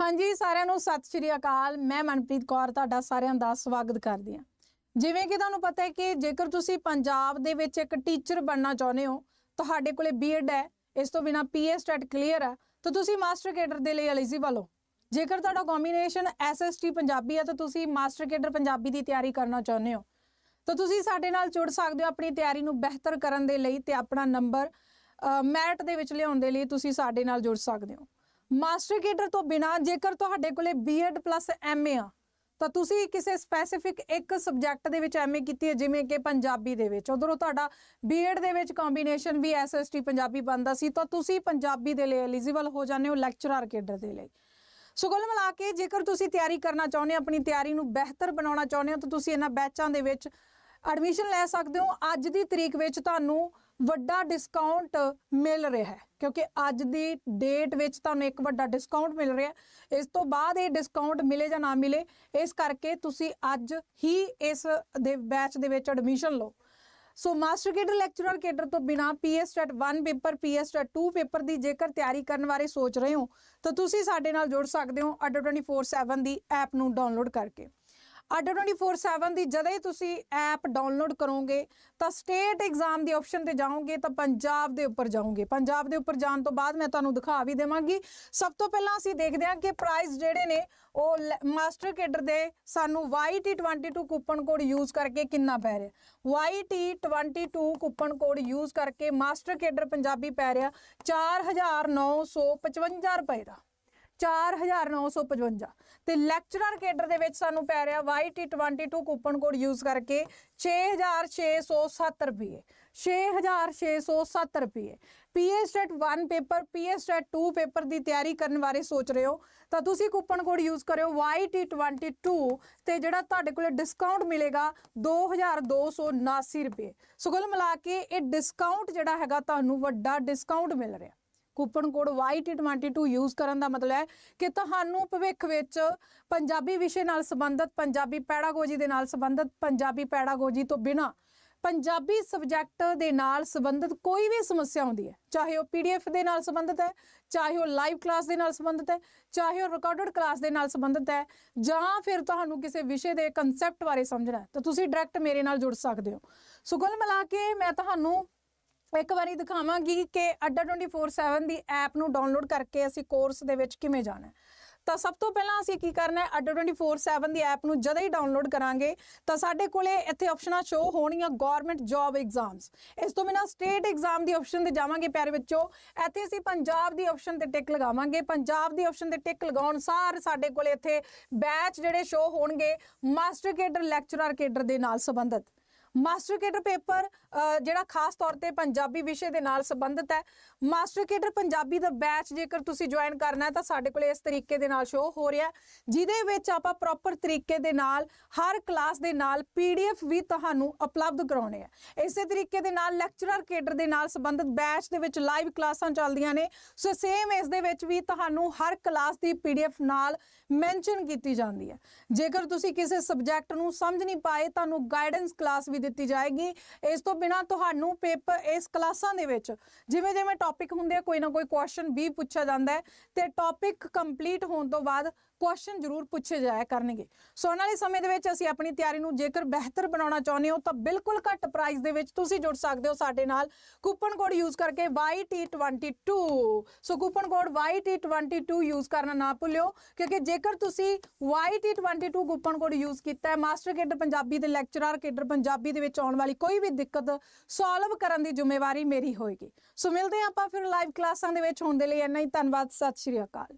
ਹਾਂਜੀ, ਸਾਰਿਆਂ ਨੂੰ ਸਤਿ ਸ਼੍ਰੀ ਅਕਾਲ। ਮੈਂ ਮਨਪ੍ਰੀਤ ਕੌਰ, ਤੁਹਾਡਾ ਸਾਰਿਆਂ ਦਾ ਸਵਾਗਤ ਕਰਦੀ ਹਾਂ। ਜਿਵੇਂ ਕਿ ਤੁਹਾਨੂੰ ਪਤਾ ਹੈ ਕਿ ਜੇਕਰ ਤੁਸੀਂ ਪੰਜਾਬ ਦੇ ਵਿੱਚ ਇੱਕ ਟੀਚਰ ਬਣਨਾ ਚਾਹੁੰਦੇ ਹੋ, ਤੁਹਾਡੇ ਕੋਲੇ ਬੀਐਡ ਹੈ, ਇਸ ਤੋਂ ਬਿਨਾ ਪੀਏ ਸਟੈਟ ਕਲੀਅਰ ਹੈ, ਤਾਂ ਤੁਸੀਂ ਮਾਸਟਰ ਕੇਡਰ ਦੇ ਲਈ ਐਲੀਜੀਬਲ ਹੋ। ਜੇਕਰ ਤੁਹਾਡਾ ਕੰਬੀਨੇਸ਼ਨ ਐਸਐਸਟੀ ਪੰਜਾਬੀ ਹੈ, ਤਾਂ ਤੁਸੀਂ ਮਾਸਟਰ ਕੇਡਰ ਪੰਜਾਬੀ ਦੀ ਤਿਆਰੀ ਕਰਨਾ ਚਾਹੁੰਦੇ ਹੋ। ਤਾਂ ਤੁਸੀਂ ਸਾਡੇ ਨਾਲ ਜੁੜ ਸਕਦੇ ਹੋ ਆਪਣੀ ਤਿਆਰੀ ਨੂੰ ਬਿਹਤਰ ਕਰਨ ਦੇ ਲਈ ਤੇ ਆਪਣਾ ਨੰਬਰ ਮੈਰਿਟ ਦੇ ਵਿੱਚ ਲਿਆਉਣ ਦੇ ਲਈ ਤੁਸੀਂ ਸਾਡੇ ਨਾਲ ਜੁੜ ਸਕਦੇ ਹੋ। ਮਾਸਟਰ ਕੇਡਰ ਤੋਂ ਬਿਨਾ ਜੇਕਰ ਤੁਹਾਡੇ ਕੋਲੇ ਬੀਐਡ ਪਲੱਸ ਐਮਏ ਆ, ਤਾਂ ਤੁਸੀਂ ਕਿਸੇ ਸਪੈਸੀਫਿਕ ਇੱਕ ਸਬਜੈਕਟ ਦੇ ਵਿੱਚ ਐਮਏ ਕੀਤੀ ਹੈ, ਜਿਵੇਂ ਕਿ ਪੰਜਾਬੀ ਦੇ ਵਿੱਚ। ਉਧਰੋਂ ਤੁਹਾਡਾ ਬੀਐਡ ਦੇ ਵਿੱਚ ਕੰਬੀਨੇਸ਼ਨ ਵੀ ਐਸਐਸਟੀ ਪੰਜਾਬੀ ਬਣਦਾ ਸੀ, ਤਾਂ ਤੁਸੀਂ ਪੰਜਾਬੀ ਦੇ ਲਈ ਐਲੀਜੀਬਲ ਹੋ ਜਾਂਦੇ ਹੋ ਲੈਕਚਰਰ ਕੇਡਰ ਦੇ ਲਈ। ਸੋ ਕੁੱਲ ਮਿਲਾ ਕੇ ਜੇਕਰ ਤੁਸੀਂ ਤਿਆਰੀ ਕਰਨਾ ਚਾਹੁੰਦੇ ਹੋ, ਆਪਣੀ ਤਿਆਰੀ ਨੂੰ ਬਿਹਤਰ ਬਣਾਉਣਾ ਚਾਹੁੰਦੇ ਹੋ, ਤਾਂ ਤੁਸੀਂ ਇਹਨਾਂ ਬੈਚਾਂ ਦੇ ਵਿੱਚ ਐਡਮਿਸ਼ਨ ਲੈ ਸਕਦੇ ਹੋ। ਅੱਜ ਦੀ ਤਰੀਕ ਵਿੱਚ ਤੁਹਾਨੂੰ ਵੱਡਾ ਡਿਸਕਾਊਂਟ ਮਿਲ ਰਿਹਾ ਹੈ, ਕਿਉਂਕਿ ਅੱਜ ਦੀ ਡੇਟ ਵਿੱਚ ਤੁਹਾਨੂੰ ਇੱਕ ਵੱਡਾ ਡਿਸਕਾਊਂਟ ਮਿਲ ਰਿਹਾ ਹੈ। ਇਸ ਤੋਂ ਬਾਅਦ ਇਹ ਡਿਸਕਾਊਂਟ ਮਿਲੇ ਜਾਂ ਨਾ ਮਿਲੇ, ਇਸ ਕਰਕੇ ਤੁਸੀਂ ਅੱਜ ਹੀ ਇਸ ਦੇ ਬੈਚ ਦੇ ਵਿੱਚ ਐਡਮਿਸ਼ਨ ਲਓ। So master cadre lecturer cadre ਤੋਂ ਬਿਨਾ PSTET 1 paper PSTET 2 paper ਦੀ ਜੇਕਰ ਤਿਆਰੀ ਕਰਨ ਬਾਰੇ ਸੋਚ ਰਹੇ ਹੋ, ਤਾਂ ਤੁਸੀਂ ਸਾਡੇ ਨਾਲ ਜੁੜ ਸਕਦੇ ਹੋ ਅੱਡਾ 24/7 ਦੀ ਐਪ ਨੂੰ ਡਾਊਨਲੋਡ ਕਰਕੇ। ਅੱਡਾ 24/7 ਦੀ ਜਦੋਂ ਹੀ ਤੁਸੀਂ ਐਪ ਡਾਊਨਲੋਡ ਕਰੋਗੇ, ਤਾਂ ਸਟੇਟ ਐਗਜ਼ਾਮ ਦੀ ਆਪਸ਼ਨ ਤੇ ਜਾਓਗੇ, ਤਾਂ ਪੰਜਾਬ ਦੇ ਉੱਪਰ ਜਾਓਗੇ। ਪੰਜਾਬ ਦੇ ਉੱਪਰ ਜਾਣ ਤੋਂ ਬਾਅਦ ਮੈਂ ਤੁਹਾਨੂੰ ਦਿਖਾ ਵੀ ਦੇਵਾਂਗੀ। ਸਭ ਤੋਂ ਪਹਿਲਾਂ ਅਸੀਂ ਦੇਖਦੇ ਹਾਂ ਕਿ ਪ੍ਰਾਈਸ ਜਿਹੜੇ ਨੇ, ਉਹ ਮਾਸਟਰ ਕੇਡਰ ਦੇ ਸਾਨੂੰ YT22 ਕੂਪਨ ਕੋਡ ਯੂਜ਼ ਕਰਕੇ ਕਿੰਨਾ ਪੈ ਰਿਹਾ। YT22 ਕੂਪਨ ਕੋਡ ਯੂਜ਼ ਕਰਕੇ ਮਾਸਟਰ ਕੇਡਰ ਪੰਜਾਬੀ ਪੈ ਰਿਹਾ 4955 ਰੁਪਏ ਦਾ। 4955 ਤੇ ਲੈਕਚਰਰ ਕੇਡਰ ਦੇ ਵਿੱਚ ਸਾਨੂੰ ਪੈ ਰਿਹਾ YT22 ਕੂਪਨ ਕੋਡ ਯੂਜ਼ ਕਰਕੇ 6607 ਰੁਪਏ। 6607 ਰੁਪਏ। ਪੀਐਸਟੈਟ 1 ਪੇਪਰ ਪੀਐਸਟੈਟ 2 ਪੇਪਰ ਦੀ ਤਿਆਰੀ ਕਰਨ ਬਾਰੇ ਸੋਚ ਰਹੇ ਹੋ। ਤਾਂ ਤੁਸੀਂ ਕੂਪਨ ਕੋਡ ਯੂਜ਼ ਕਰਿਓ YT22 ਤੇ ਜਿਹੜਾ ਤੁਹਾਡੇ ਕੋਲੇ ਡਿਸਕਾਊਂਟ ਮਿਲੇਗਾ 2279 ਰੁਪਏ। ਸੋ ਕੁੱਲ ਮਿਲਾ ਕੇ ਇਹ ਡਿਸਕਾਊਂਟ ਜਿਹੜਾ ਹੈਗਾ ਤੁਹਾਨੂੰ ਵੱਡਾ ਡਿਸਕਾਊਂਟ ਮਿਲ ਰਿਹਾ। ਕੂਪਨ ਕੋਡ YT22 ਯੂਜ਼ ਕਰਨ ਦਾ ਮਤਲਬ ਹੈ ਕਿ ਤੁਹਾਨੂੰ ਭਵਿੱਖ ਵਿੱਚ ਪੰਜਾਬੀ ਵਿਸ਼ੇ ਨਾਲ ਸੰਬੰਧਿਤ, ਪੰਜਾਬੀ ਪੈਡਾਗੋਜੀ ਦੇ ਨਾਲ ਸੰਬੰਧਿਤ, ਪੰਜਾਬੀ ਪੈਡਾਗੋਜੀ ਤੋਂ ਬਿਨਾ ਪੰਜਾਬੀ ਸਬਜੈਕਟ ਦੇ ਨਾਲ ਸੰਬੰਧਿਤ ਕੋਈ ਵੀ ਸਮੱਸਿਆ ਆਉਂਦੀ ਹੈ, ਚਾਹੇ ਉਹ ਪੀਡੀਐਫ ਦੇ ਨਾਲ ਸੰਬੰਧਿਤ ਹੈ, ਚਾਹੇ ਉਹ ਲਾਈਵ ਕਲਾਸ ਦੇ ਨਾਲ ਸੰਬੰਧਿਤ ਹੈ, ਚਾਹੇ ਉਹ ਰਿਕਾਰਡਡ ਕਲਾਸ ਦੇ ਨਾਲ ਸੰਬੰਧਿਤ ਹੈ, ਜਾਂ ਫਿਰ ਤੁਹਾਨੂੰ ਕਿਸੇ ਵਿਸ਼ੇ ਦੇ ਕਨਸੈਪਟ ਬਾਰੇ ਸਮਝਣਾ ਹੈ, ਤਾਂ ਤੁਸੀਂ ਡਾਇਰੈਕਟ ਮੇਰੇ ਨਾਲ ਜੁੜ ਸਕਦੇ ਹੋ। ਸੋ ਕੁੱਲ ਮਿਲਾ ਕੇ ਮੈਂ ਤੁਹਾਨੂੰ ਇੱਕ ਵਾਰੀ ਦਿਖਾਵਾਂਗੀ ਕਿ ਅੱਡਾ 24/7 ਦੀ ਐਪ ਨੂੰ ਡਾਊਨਲੋਡ ਕਰਕੇ ਅਸੀਂ ਕੋਰਸ ਦੇ ਵਿੱਚ ਕਿਵੇਂ ਜਾਣਾ ਹੈ। ਤਾਂ ਸਭ ਤੋਂ ਪਹਿਲਾਂ ਅਸੀਂ ਕੀ ਕਰਨਾ ਹੈ, ਅੱਡਾ 24/7 ਦੀ ਐਪ ਨੂੰ ਜਦੋਂ ਹੀ ਡਾਊਨਲੋਡ ਕਰਾਂਗੇ, ਤਾਂ ਸਾਡੇ ਕੋਲੇ ਇੱਥੇ ਆਪਸ਼ਨਾਂ ਸ਼ੋ ਹੋਣਗੀਆਂ ਗਵਰਨਮੈਂਟ ਜੌਬ ਐਗਜ਼ਾਮਸ ਇਸ ਤੋਂ ਬਿਨਾ ਸਟੇਟ ਐਗਜ਼ਾਮ ਦੀ ਆਪਸ਼ਨ ਤੇ ਜਾਵਾਂਗੇ ਪਿਆਰੇ ਵਿੱਚੋਂ। ਇੱਥੇ ਅਸੀਂ ਪੰਜਾਬ ਦੀ ਆਪਸ਼ਨ ਤੇ ਟਿਕ ਲਗਾਵਾਂਗੇ। ਪੰਜਾਬ ਦੀ ਆਪਸ਼ਨ ਤੇ ਟਿਕ ਲਗਾਉਣ ਸਾਰ ਸਾਡੇ ਕੋਲੇ ਇੱਥੇ ਬੈਚ ਜਿਹੜੇ ਸ਼ੋ ਹੋਣਗੇ ਮਾਸਟਰ ਕੇਡਰ ਲੈਕਚਰਰ ਕੇਡਰ ਦੇ ਨਾਲ ਸੰਬੰਧਿਤ। ਮਾਸਟਰ ਕੇਡਰ ਪੇਪਰ ਜਿਹੜਾ ਖਾਸ ਤੌਰ ਤੇ ਪੰਜਾਬੀ ਵਿਸ਼ੇ ਦੇ ਨਾਲ ਸੰਬੰਧਿਤ ਹੈ। ਮਾਸਟਰ ਕੇਡਰ ਪੰਜਾਬੀ ਦਾ ਬੈਚ ਜੇਕਰ ਤੁਸੀਂ ਜੁਆਇਨ ਕਰਨਾ ਹੈ, ਤਾਂ ਸਾਡੇ ਕੋਲੇ ਇਸ ਤਰੀਕੇ ਦੇ ਨਾਲ ਸ਼ੋ ਹੋ ਰਿਹਾ ਜਿਹਦੇ ਵਿੱਚ ਆਪਾਂ ਪ੍ਰੋਪਰ ਤਰੀਕੇ ਦੇ ਨਾਲ, ਹਰ ਕਲਾਸ ਦੇ ਨਾਲ ਪੀਡੀਐਫ ਵੀ ਤੁਹਾਨੂੰ ਉਪਲਬਧ ਕਰਾਉਣੇ ਆ। ਇਸੇ ਤਰੀਕੇ ਦੇ ਨਾਲ ਲੈਕਚਰਰ ਕੇਡਰ ਦੇ ਨਾਲ ਸੰਬੰਧਿਤ ਬੈਚ ਦੇ ਵਿੱਚ ਲਾਈਵ ਕਲਾਸਾਂ ਚੱਲਦੀਆਂ ਨੇ। ਸੋ ਸੇਮ ਇਸ ਦੇ ਵਿੱਚ ਵੀ ਤੁਹਾਨੂੰ ਹਰ ਕਲਾਸ ਦੀ ਪੀਡੀਐਫ ਨਾਲ ਮੈਂਸ਼ਨ ਕੀਤੀ ਜਾਂਦੀ ਹੈ। ਜੇਕਰ ਤੁਸੀਂ ਕਿਸੇ ਸਬਜੈਕਟ ਨੂੰ ਸਮਝ ਨਹੀਂ ਪਾਏ, ਤੁਹਾਨੂੰ ਗਾਈਡੈਂਸ ਕਲਾਸ ਵੀ ਦਿੱਤੀ ਜਾਏਗੀ। ਇਸ ਤੋਂ ਬਿਨਾ ਤੁਹਾਨੂੰ ਪੇਪਰ ਇਸ ਕਲਾਸਾਂ ਦੇ ਵਿੱਚ ਜਿਵੇਂ ਜਿਵੇਂ ਟੌਪਿਕ ਹੁੰਦੇ ਆ, ਕੋਈ ਨਾ ਕੋਈ ਕੁਐਸਚਨ ਵੀ ਪੁੱਛਿਆ ਜਾਂਦਾ ਹੈ ਤੇ ਟੌਪਿਕ ਕੰਪਲੀਟ ਹੋਣ ਤੋਂ ਬਾਅਦ ਕੁਐਸਚਨ ਜ਼ਰੂਰ ਪੁੱਛੇ ਜਾਇਆ ਕਰਨਗੇ। ਸੋ ਆਉਣ ਵਾਲੇ ਸਮੇਂ ਦੇ ਵਿੱਚ ਅਸੀਂ ਆਪਣੀ ਤਿਆਰੀ ਨੂੰ ਜੇਕਰ ਬਿਹਤਰ ਬਣਾਉਣਾ ਚਾਹੁੰਦੇ ਹੋ, ਤਾਂ ਬਿਲਕੁਲ ਘੱਟ ਪ੍ਰਾਈਸ ਦੇ ਵਿੱਚ ਤੁਸੀਂ ਜੁੜ ਸਕਦੇ ਹੋ ਸਾਡੇ ਨਾਲ। ਕੂਪਨ ਕੋਡ ਯੂਜ਼ ਕਰਕੇ YT22 ਸੋ ਕੂਪਨ ਕੋਡ YT22 ਯੂਜ਼ ਕਰਨਾ ਨਾ ਭੁੱਲਿਓ, ਕਿਉਂਕਿ ਜੇਕਰ ਤੁਸੀਂ YT22 ਕੂਪਨ ਕੋਡ ਯੂਜ਼ ਕੀਤਾ ਹੈ, ਮਾਸਟਰ ਕੇਡਰ ਪੰਜਾਬੀ ਦੇ ਲੈਕਚਰਰ ਕੇਡਰ ਪੰਜਾਬੀ ਦੇ ਵਿੱਚ ਆਉਣ ਵਾਲੀ ਕੋਈ ਵੀ ਦਿੱਕਤ ਸੋਲਵ ਕਰਨ ਦੀ ਜ਼ਿੰਮੇਵਾਰੀ ਮੇਰੀ ਹੋਏਗੀ। ਸੋ ਮਿਲਦੇ ਹਾਂ ਆਪਾਂ ਫਿਰ ਲਾਈਵ ਕਲਾਸਾਂ ਦੇ ਵਿੱਚ। ਹੋਣ ਦੇ ਲਈ ਇੰਨਾ ਹੀ। ਧੰਨਵਾਦ। ਸਤਿ ਸ਼੍ਰੀ ਅਕਾਲ।